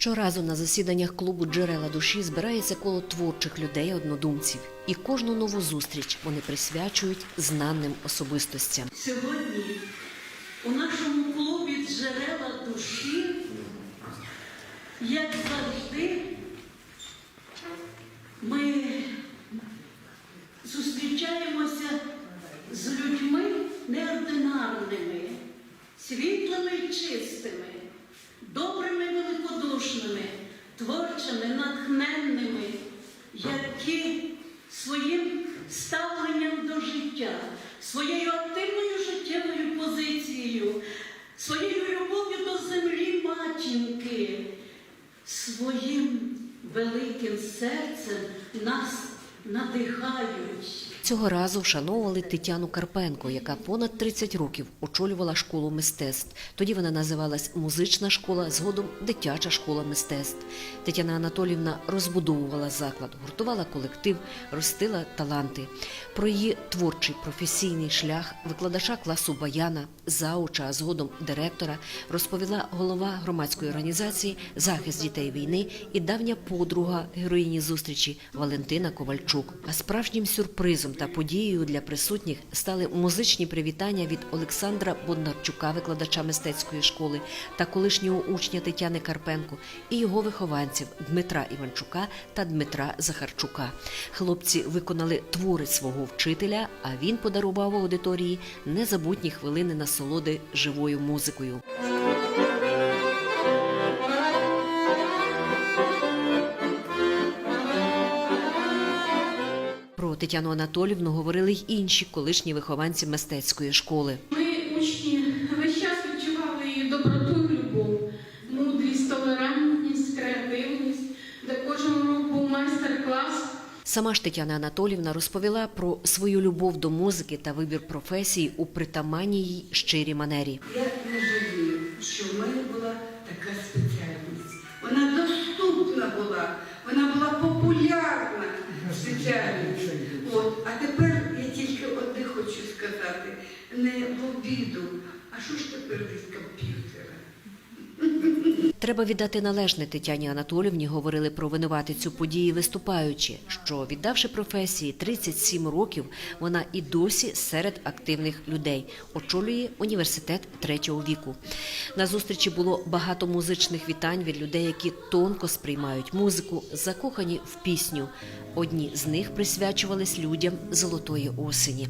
Щоразу на засіданнях клубу Джерела душі збирається коло творчих людей однодумців, і кожну нову зустріч вони присвячують знаним особистостям. Сьогодні у нашому клубі джерела душі, як завжди, ми зустрічаємося з людьми неординарними, світлими чистими, великодушними, творчими, натхненними, які своїм ставленням до життя, своєю активною життєвою позицією, своєю любов'ю до землі матінки, своїм великим серцем нас надихають. Цього разу вшановували Тетяну Карпенко, яка понад 30 років очолювала школу мистецтв. Тоді вона називалась музична школа, згодом дитяча школа мистецтв. Тетяна Анатолівна розбудовувала заклад, гуртувала колектив, ростила таланти. Про її творчий професійний шлях викладача класу баяна, зауча, а згодом директора розповіла голова громадської організації Захист дітей війни і давня подруга героїні зустрічі Валентина Ковальчук. А справжнім сюрпризом та подією для присутніх стали музичні привітання від Олександра Бондарчука, викладача мистецької школи, та колишнього учня Тетяни Карпенко і його вихованців Дмитра Іванчука та Дмитра Захарчука. Хлопці виконали твори свого вчителя, а він подарував аудиторії незабутні хвилини насолоди живою музикою. Тетяну Анатолівну говорили й інші колишні вихованці мистецької школи. Ми, учні, весь час відчували її доброту любов, мудрість, толерантність, креативність, де кожен урок був майстер-клас. Сама ж Тетяна Анатолівна розповіла про свою любов до музики та вибір професії у притаманній їй щирій манері. Я не жалію, що в мене була така спеціальність. Вона доступна була, вона була популярна спеціальність. От, а тепер я тільки одне хочу сказати, не в обіду, а що ж тепер без комп'ютера? Треба віддати належне Тетяні Анатолівні, говорили про винуватицю події виступаючи, що віддавши професії 37 років, вона і досі серед активних людей очолює університет третього віку. На зустрічі було багато музичних вітань від людей, які тонко сприймають музику, закохані в пісню. Одні з них присвячувались людям золотої осені.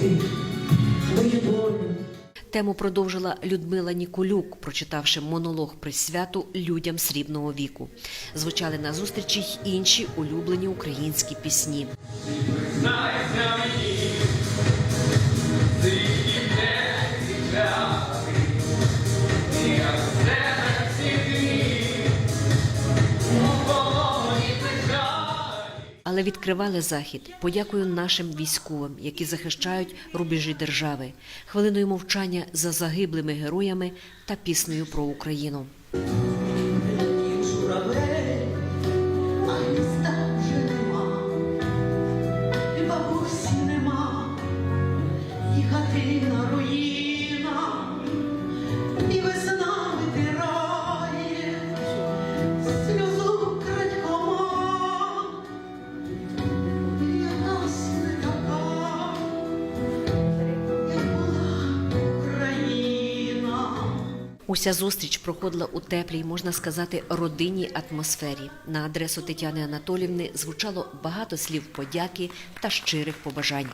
Замести мою волю. Тему продовжила Людмила Нікулюк, прочитавши монолог присвяту людям срібного віку. Звучали на зустрічі й інші улюблені українські пісні. Але відкривали захід Подякую нашим військовим, які захищають рубежі держави, хвилиною мовчання за загиблими героями та піснею про Україну. Уся зустріч проходила у теплій, можна сказати, родинній атмосфері. На адресу Тетяни Анатолівни звучало багато слів подяки та щирих побажань.